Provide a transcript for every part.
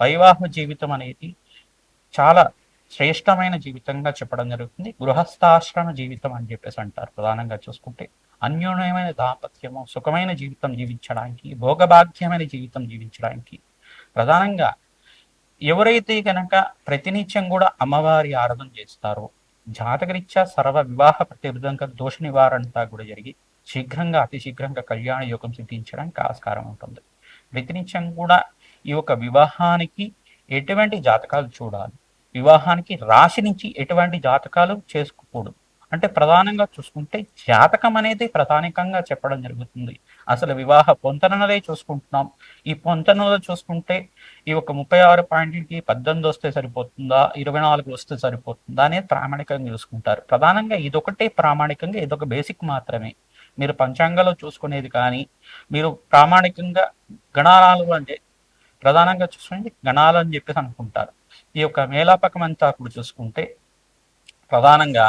వైవాహ జీవితం అనేది చాలా శ్రేష్టమైన జీవితంగా చెప్పడం జరుగుతుంది. గృహస్థాశ్రమ జీవితం అని చెప్పేసి అంటారు. ప్రధానంగా చూసుకుంటే అన్యోన్యమైన దాంపత్యము సుఖమైన జీవితం జీవించడానికి భోగభాగ్యమైన జీవితం జీవించడానికి ప్రధానంగా ఎవరైతే కనుక ప్రతినిత్యం కూడా అమ్మవారి ఆరాధన చేస్తారో జాతకరీత్యా సర్వ వివాహ ప్రతిబంధక దోష నివారణంతా కూడా జరిగి శీఘ్రంగా అతి శీఘ్రంగా కళ్యాణ యోగం సిద్ధించడానికి ఆస్కారం ఉంటుంది. ప్రతినిత్యం కూడా ఈ యొక్క వివాహానికి ఎటువంటి జాతకాలు చూడాలి? వివాహానికి రాశి నుంచి ఎటువంటి జాతకాలు చేసుకోకూడదు? అంటే ప్రధానంగా చూసుకుంటే జాతకం అనేది ప్రధానికంగా చెప్పడం జరుగుతుంది. అసలు వివాహ పొంతనలే చూసుకుంటున్నాం. ఈ పొంతనలో చూసుకుంటే ఈ ఒక ముప్పై ఆరు పాయింట్కి పద్దెనిమిది వస్తే సరిపోతుందా? ఇరవై నాలుగు వస్తే సరిపోతుందా? అనేది ప్రామాణికంగా చూసుకుంటారు. ప్రధానంగా ఇదొకటే ప్రామాణికంగా ఇదొక బేసిక్ మాత్రమే. మీరు పంచాంగాలో చూసుకునేది కానీ మీరు ప్రామాణికంగా గణాలు అంటే ప్రధానంగా చూసుకుంటే గణాలు అని చెప్పేసి అనుకుంటారు. ఈ యొక్క మేలాపకం అంతా కూడా చూసుకుంటే ప్రధానంగా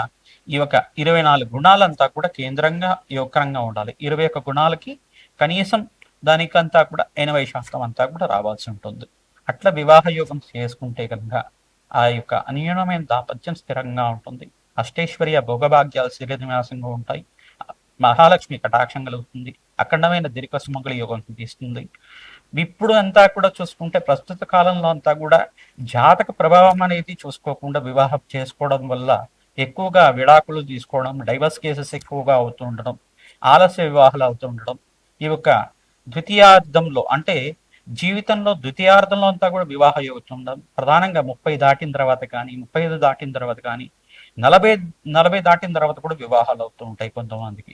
ఈ యొక్క ఇరవై నాలుగు గుణాలంతా కూడా కేంద్రంగా యోగకరంగా ఉండాలి. ఇరవై ఒక్క గుణాలకి కనీసం దానికంతా కూడా ఎనభై శాతం అంతా కూడా రావాల్సి ఉంటుంది. అట్లా వివాహ యోగం చేసుకుంటే కనుక ఆ యొక్క అన్యూనమైన దాపత్యం స్థిరంగా ఉంటుంది. అష్టేశ్వర్య భోగభాగ్యాలు స్థిరనివాసంగా ఉంటాయి. మహాలక్ష్మి కటాక్షం కలుగుతుంది. అఖండమైన దీర్ఘ సుమంగళ యోగం తీస్తుంది ఇప్పుడు అంతా కూడా చూసుకుంటే ప్రస్తుత కాలంలో అంతా కూడా జాతక ప్రభావం అనేది చూసుకోకుండా వివాహం చేసుకోవడం వల్ల ఎక్కువగా విడాకులు తీసుకోవడం డైవర్స్ కేసెస్ ఎక్కువగా అవుతూ ఉండడం ఆలస్య వివాహాలు అవుతూ ఉండడం ఈ యొక్క ద్వితీయార్థంలో అంటే జీవితంలో ద్వితీయార్థంలో అంతా కూడా వివాహ యోగం ఉండడం ప్రధానంగా ముప్పై దాటిన తర్వాత కానీ ముప్పై ఐదు దాటిన తర్వాత కానీ నలభై నలభై దాటిన తర్వాత కూడా వివాహాలు అవుతూ ఉంటాయి కొంతమందికి.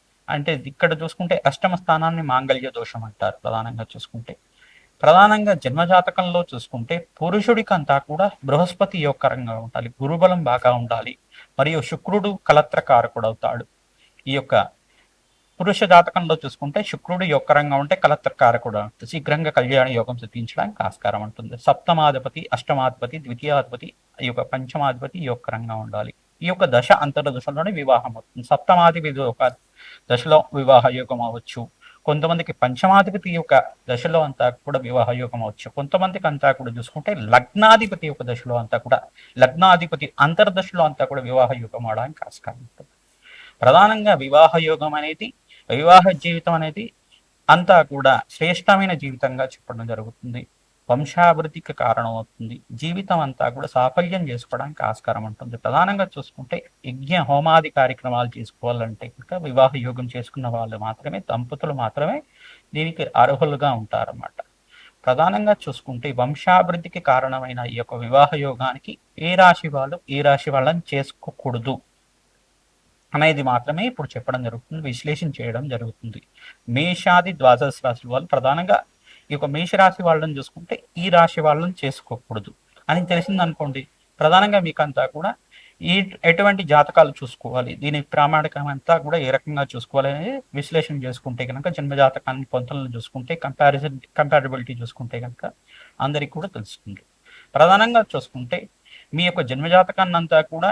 అంటే ఇక్కడ చూసుకుంటే అష్టమ స్థానాన్ని మాంగళ్య దోషం అంటారు ప్రధానంగా చూసుకుంటే. ప్రధానంగా జన్మజాతకంలో చూసుకుంటే పురుషుడికి అంతా కూడా బృహస్పతి యోగకరంగా ఉండాలి గురుబలం బాగా ఉండాలి మరియు శుక్రుడు కలత్రకారకుడు అవుతాడు ఈ యొక్క పురుష జాతకంలో చూసుకుంటే శుక్రుడు యొక్కరంగా ఉంటే కలత్రకారకుడు అవుతుంది శీఘ్రంగా కళ్యాణ యోగం సిద్ధించడానికి ఆస్కారం ఉంటుంది. సప్తమాధిపతి అష్టమాధిపతి ద్వితీయాధిపతి ఈ యొక్క పంచమాధిపతి యొక్కరంగా ఉండాలి. ఈ యొక్క దశ అంతర దశలోనే వివాహం అవుతుంది. సప్తమాధిపతి ఒక దశలో వివాహ యోగం అవ్వచ్చు. కొంతమందికి పంచమాధిపతి యొక్క దశలో అంతా కూడా వివాహ యోగం అవచ్చు కొంతమందికి అంతా కూడా చూసుకుంటే లగ్నాధిపతి యొక్క దశలో అంతా కూడా లగ్నాధిపతి అంతర్దశలో అంతా కూడా వివాహ యోగం అవడానికి ఆస్కారం ఉంటుంది. ప్రధానంగా వివాహ యోగం అనేది వివాహ జీవితం అనేది అంతా కూడా శ్రేష్టమైన జీవితంగా చెప్పడం జరుగుతుంది. వంశాభివృద్ధికి కారణం అవుతుంది జీవితం అంతా కూడా సాఫల్యం చేసుకోవడానికి ఆస్కారం ఉంటుంది. ప్రధానంగా చూసుకుంటే యజ్ఞ హోమాది కార్యక్రమాలు చేసుకోవాలంటే కనుక వివాహ యోగం చేసుకున్న వాళ్ళు మాత్రమే దంపతులు మాత్రమే దీనికి అర్హులుగా ఉంటారన్నమాట. ప్రధానంగా చూసుకుంటే వంశాభివృద్ధికి కారణమైన ఈ యొక్క వివాహ యోగానికి ఏ రాశి వాళ్ళు ఏ రాశి వాళ్ళని చేసుకోకూడదు అనేది మాత్రమే ఇప్పుడు చెప్పడం జరుగుతుంది విశ్లేషణ చేయడం జరుగుతుంది. మేషాది ద్వాదశ రాశుల వాళ్ళు ప్రధానంగా ఈ యొక్క మేషరాశి వాళ్ళని చూసుకుంటే ఈ రాశి వాళ్ళని చేసుకోకూడదు. అని తెలిసిందనుకోండి ప్రధానంగా మీకు అంతా కూడా ఈ ఎటువంటి జాతకాలు చూసుకోవాలి దీని ప్రామాణికం అంతా కూడా ఏ రకంగా చూసుకోవాలి అనేది విశ్లేషణ చేసుకుంటే కనుక జన్మ జాతకాన్ని పొంతలను చూసుకుంటే కంపారిజన్ కంపారిబిలిటీ చూసుకుంటే కనుక అందరికి కూడా తెలుస్తుంది. ప్రధానంగా చూసుకుంటే మీ యొక్క జన్మజాతకాన్ని అంతా కూడా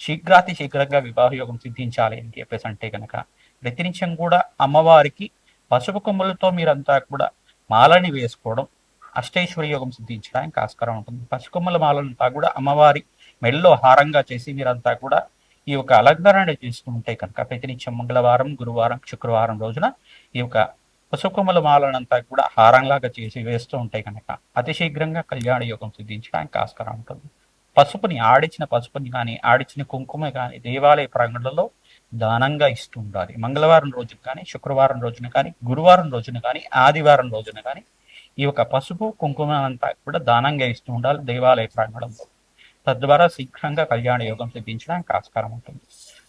శీఘ్రాతి శీఘ్రంగా వివాహ యోగం సిద్ధించాలి అని చెప్పేసి అంటే కనుక ప్రతినిత్యం కూడా అమ్మవారికి పసుపు కొమ్ములతో మీరంతా కూడా మాలని వేసుకోవడం అష్టైశ్వర్య యోగం సిద్ధించడానికి ఆస్కారం ఉంటుంది. పసుకొమ్మల మాలంతా కూడా అమ్మవారి మెడలో హారంగా చేసి మీరంతా కూడా ఈ యొక్క అలంకరణ చేసుకుంటే కనుక ప్రతినిత్యం మంగళవారం గురువారం శుక్రవారం రోజున ఈ యొక్క పసుకొమ్మల మాలనంతా కూడా హారంలాగా చేసి వేస్తూ ఉంటే కనుక అతి శీఘ్రంగా కళ్యాణ యోగం సిద్ధించడానికి ఆస్కారం ఉంటుంది. పసుపుని ఆడిచిన పసుపుని కానీ ఆడిచిన కుంకుమ కానీ దేవాలయ ప్రాంగణంలో దానంగా ఇస్తూ ఉండాలి మంగళవారం రోజున కానీ శుక్రవారం రోజున కానీ గురువారం రోజున కానీ ఆదివారం రోజున కానీ ఈ యొక్క పసుపు కుంకుమ అంతా కూడా దానంగా ఇస్తూ ఉండాలి దేవాలయ ప్రాంగణంలో. తద్వారా శీఘ్రంగా కళ్యాణ యోగం సిద్ధించడానికి ఆస్కారం ఉంటుంది.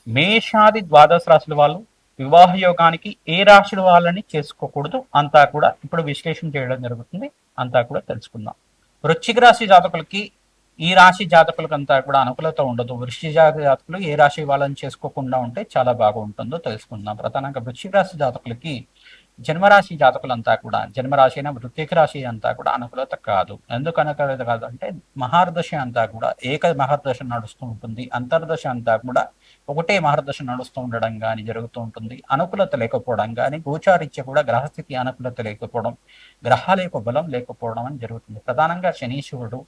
మేషాది ద్వాదశ రాశుల వాళ్ళు వివాహ యోగానికి ఏ రాశుల వాళ్ళని చేసుకోకూడదు అంతా కూడా ఇప్పుడు విశ్లేషణ చేయడం జరుగుతుంది. అంతా కూడా తెలుసుకుందాం. వృశ్చిక రాశి జాతకులకి ఈ రాశి జాతకులకంతా కూడా అనుకూలత ఉండదు. వృష్టి జాతి జాతకులు ఏ రాశి వాళ్ళని చేసుకోకుండా ఉంటే చాలా బాగుంటుందో తెలుసుకుందాం. ప్రధానంగా వృశ్చిక రాశి జాతకులకి జన్మరాశి జాతకులంతా కూడా జన్మరాశి అయిన వృత్తిక రాశి అంతా కూడా అనుకూలత కాదు. ఎందుకు కాదు అంటే మహార్దశ అంతా కూడా ఏక మహర్దశ నడుస్తూ ఉంటుంది. అంతర్దశ అంతా కూడా ఒకటే మహర్దశ నడుస్తూ ఉండడం కానీ జరుగుతూ ఉంటుంది. అనుకూలత లేకపోవడం కానీ గోచారిత్య కూడా గ్రహస్థితి అనుకూలత లేకపోవడం గ్రహాల యొక్క బలం లేకపోవడం అని జరుగుతుంది. ప్రధానంగా శనీశ్వరుడు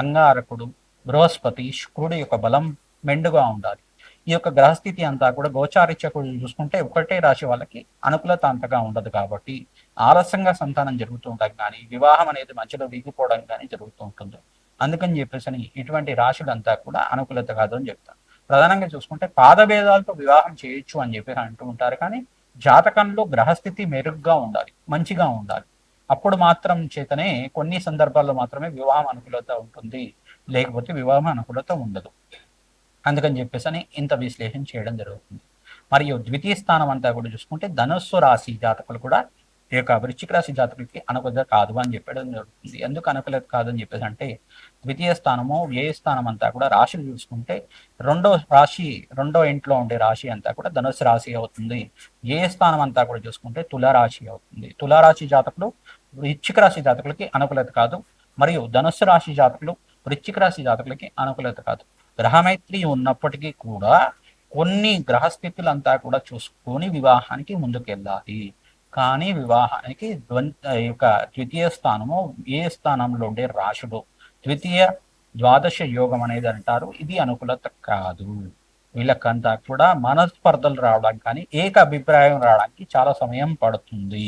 అంగారకుడు బృహస్పతి శుక్రుడు యొక్క బలం మెండుగా ఉండాలి. ఈ యొక్క గ్రహస్థితి అంతా కూడా గోచారిత్యకుడు చూసుకుంటే ఒకటే రాశి వాళ్ళకి అనుకూలత అంతగా ఉండదు కాబట్టి ఆలస్యంగా సంతానం జరుగుతూ ఉంటాం కానీ వివాహం అనేది మధ్యలో వీగిపోవడం కానీ జరుగుతూ ఉంటుంది. అందుకని చెప్పేసి ఇటువంటి రాశులంతా కూడా అనుకూలత కాదు అని చెప్తాను ప్రధానంగా చూసుకుంటే పాదభేదాలతో వివాహం చేయొచ్చు అని చెప్పి అంటూ ఉంటారు కానీ జాతకంలో గ్రహస్థితి మెరుగ్గా ఉండాలి మంచిగా ఉండాలి. అప్పుడు మాత్రం చేతనే కొన్ని సందర్భాల్లో మాత్రమే వివాహం అనుకూలత ఉంటుంది. లేకపోతే వివాహం అనుకూలత ఉండదు. అందుకని చెప్పేసి అని ఇంత విశ్లేషణ చేయడం జరుగుతుంది. మరియు ద్వితీయ స్థానం అంతా కూడా చూసుకుంటే ధనుస్సు రాశి జాతకులు కూడా ఈ యొక్క వృశ్చిక రాశి జాతకులకి అనుకూలత కాదు అని చెప్పడం. జరుగుతుంది. ఎందుకు అనుకూలత కాదు అని చెప్పేసి అంటే ద్వితీయ స్థానము వ్యయ స్థానం అంతా కూడా రాశిని చూసుకుంటే రెండో రాశి రెండో ఇంట్లో ఉండే రాశి అంతా కూడా ధనుసు రాశి అవుతుంది. ఏ స్థానం అంతా కూడా చూసుకుంటే తులారాశి అవుతుంది. తులారాశి జాతకులు వృశ్చిక రాశి జాతకులకి అనుకూలత కాదు. మరియు ధనుస్సు రాశి జాతకులు వృశ్చిక రాశి జాతకులకి అనుకూలత కాదు. గ్రహమైత్రి ఉన్నప్పటికీ కూడా కొన్ని గ్రహస్థితులంతా కూడా చూసుకొని వివాహానికి ముందుకెళ్ళాలి. కానీ వివాహానికి ద్వంద్వ యొక్క ద్వితీయ స్థానము ఏ స్థానంలో ఉండే రాశుడు. ద్వితీయ ద్వాదశ యోగం అనేది అంటారు. ఇది అనుకూలత కాదు. వీళ్ళకంతా కూడా మనస్పర్ధలు రావడానికి కానీ ఏక అభిప్రాయం రావడానికి చాలా సమయం పడుతుంది.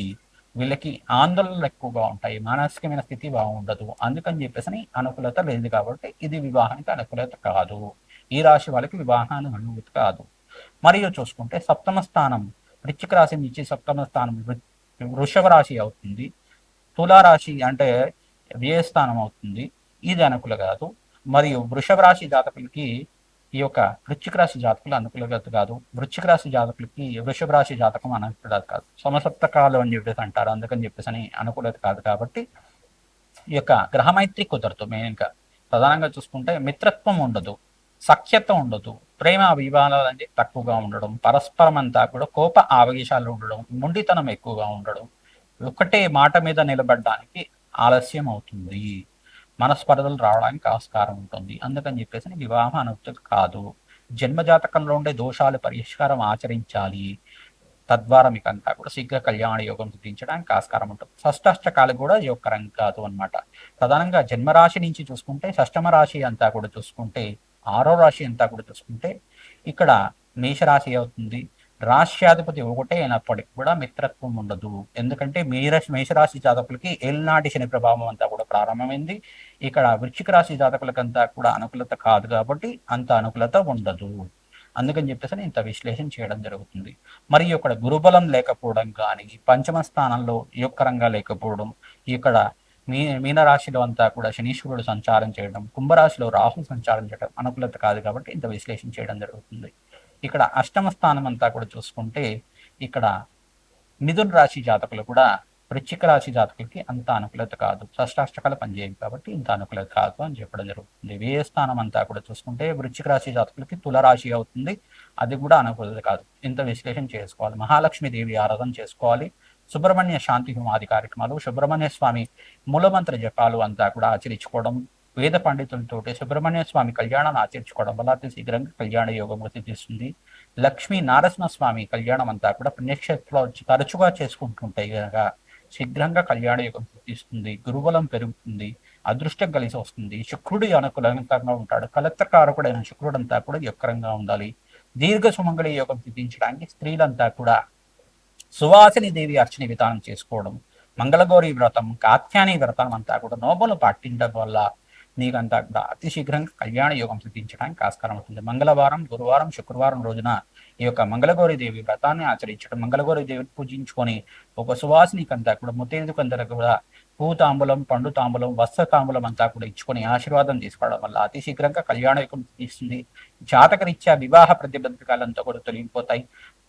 వీళ్ళకి ఆందోళనలు ఎక్కువగా ఉంటాయి. మానసికమైన స్థితి బాగుండదు. అందుకని చెప్పేసి అనుకూలత లేదు కాబట్టి ఇది వివాహానికి అనుకూలత కాదు. ఈ రాశి వాళ్ళకి వివాహానికి అనుకూలత కాదు. మరియు చూసుకుంటే సప్తమ స్థానం వృశ్చిక రాశి నుంచి సప్తమ స్థానం వృ- వృషభ రాశి అవుతుంది. తులారాశి అంటే వ్యయస్థానం అవుతుంది. ఇది అనుకూల కాదు. మరియు వృషభ రాశి జాతకులకి ఈ యొక్క వృశ్చిక రాశి జాతకులు అనుకూలత కాదు వృశ్చిక రాశి జాతకులకి వృషభ రాశి జాతకం అనుకూలత కాదు సమసప్తకాలు అని చెప్పేసి అంటారు. అందుకని చెప్పేసి అని అనుకూలత కాదు కాబట్టి ఈ యొక్క గ్రహమైత్రి కుదరదు మెయిన్గా. ప్రధానంగా చూసుకుంటే మిత్రత్వం ఉండదు. సఖ్యత ఉండదు. ప్రేమ అభిమానాలు అనేది తక్కువగా ఉండడం పరస్పరం అంతా కూడా కోప ఆవేశాలు ఉండడం మొండితనం ఎక్కువగా ఉండడం ఒకటే మాట మీద నిలబడడానికి ఆలస్యం అవుతుంది. మనస్పర్ధలు రావడానికి ఆస్కారం ఉంటుంది. అందుకని చెప్పేసి వివాహ అనుమతి కాదు. జన్మజాతకంలో ఉండే దోషాలు పరిష్కారం ఆచరించాలి. తద్వారా మీకు అంతా కూడా శీఘ్ర కళ్యాణ యోగం సిద్ధించడానికి ఆస్కారం ఉంటుంది. షష్టాష్టకాలు కూడా యోగకరం కాదు అన్నమాట. ప్రధానంగా జన్మరాశి నుంచి చూసుకుంటే షష్టమ రాశి అంతా కూడా చూసుకుంటే ఆరో రాశి అంతా కూడా చూసుకుంటే ఇక్కడ మేషరాశి అవుతుంది. రాష్ట్రాధిపతి ఒకటే అయినప్పటికీ కూడా మిత్రత్వం ఉండదు. ఎందుకంటే మేర మేషరాశి జాతకులకి ఎల్నాటి శని ప్రభావం అంతా కూడా ప్రారంభమైంది. ఇక్కడ వృశ్చిక రాశి జాతకులకంతా కూడా అనుకూలత కాదు కాబట్టి అంత అనుకూలత ఉండదు. అందుకని చెప్పేసి ఇంత విశ్లేషణ చేయడం జరుగుతుంది. మరియు ఇక్కడ గురుబలం లేకపోవడం కానీ పంచమ స్థానంలో యోగకరంగా లేకపోవడం ఇక్కడ మీ మీనరాశిలో అంతా కూడా శనీశ్వరుడు సంచారం చేయడం కుంభరాశిలో రాహు సంచారం చేయడం అనుకూలత కాదు కాబట్టి ఇంత విశ్లేషణ చేయడం జరుగుతుంది. ఇక్కడ అష్టమ స్థానం అంతా కూడా చూసుకుంటే ఇక్కడ మిథున్ రాశి జాతకులు కూడా వృశ్చిక రాశి జాతకులకి అంత అనుకూలత కాదు. షష్టాష్టకాలు పనిచేయవు కాబట్టి ఇంత అనుకూలత కాదు అని చెప్పడం జరుగుతుంది. వ్యయ స్థానం అంతా కూడా చూసుకుంటే వృశ్చిక రాశి జాతకులకి తులరాశి అవుతుంది. అది కూడా అనుకూలత కాదు. ఇంత విశ్లేషణ చేసుకోవాలి. మహాలక్ష్మి దేవి ఆరాధన చేసుకోవాలి. సుబ్రహ్మణ్య శాంతి హోమాది కార్యక్రమాలు సుబ్రహ్మణ్య స్వామి మూలమంత్ర జపాలు అంతా కూడా ఆచరించుకోవడం వేద పండితులతోటి సుబ్రహ్మణ్య స్వామి కళ్యాణాన్ని ఆచరించుకోవడం వల్ల అతి శీఘ్రంగా కళ్యాణ యోగం సిద్ధిస్తుంది. లక్ష్మీ నారసింహ స్వామి కళ్యాణం అంతా కూడా పుణ్యక్షేత్రంలో తరచుగా చేసుకుంటుంటే కనుక శీఘ్రంగా కళ్యాణ యోగం సిద్ధిస్తుంది గురుబలం పెరుగుతుంది అదృష్టం కలిసి వస్తుంది. శుక్రుడు అనుకూలంగా ఉంటాడు. కలత్రకారకుడైన శుక్రుడు అంతా కూడా యొక్కరంగా ఉండాలి. దీర్ఘ సుమంగళి యోగం సిద్ధించడానికి స్త్రీలంతా కూడా సువాసిని దేవి అర్చన విధానం చేసుకోవడం మంగళగౌరి వ్రతం కాత్యాని వ్రతం అంతా కూడా నోబలు పాటించడం వల్ల నీకంతా కూడా అతి శీఘ్రంగా కళ్యాణ యోగం సిద్ధించడానికి ఆస్కారం ఉంటుంది. మంగళవారం గురువారం శుక్రవారం రోజున ఈ యొక్క మంగళగౌరి దేవి వ్రతాన్ని ఆచరించడం మంగళగౌరి దేవిని పూజించుకొని ఒక సువాసినికంతా కూడా ముత్తేదుకందరూ కూడా పూ తాంబూలం పండు తాంబూలం వస్త్ర తాంబూలం అంతా కూడా ఇచ్చుకొని ఆశీర్వాదం తీసుకోవడం వల్ల అతి శీఘ్రంగా కళ్యాణ యోగం ఇస్తుంది జాతకరీత్యా వివాహ ప్రతిబంధకాలంతా కూడా తొలగిపోతాయి.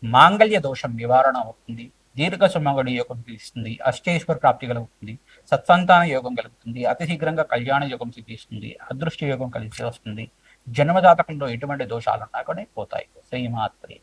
మాంగళ్య దోషం నివారణ అవుతుంది. దీర్ఘ సుమంగళి యోగం సిద్ధిస్తుంది. అష్టేశ్వర ప్రాప్తి కలుగుతుంది. సత్సంతాన యోగం కలుగుతుంది. అతి శీఘ్రంగా కళ్యాణ యోగం సిద్ధిస్తుంది. అదృష్ట యోగం కలిసి వస్తుంది. జన్మజాతకంలో ఎటువంటి దోషాలున్నా కూడా పోతాయి. శ్రీమాత్రి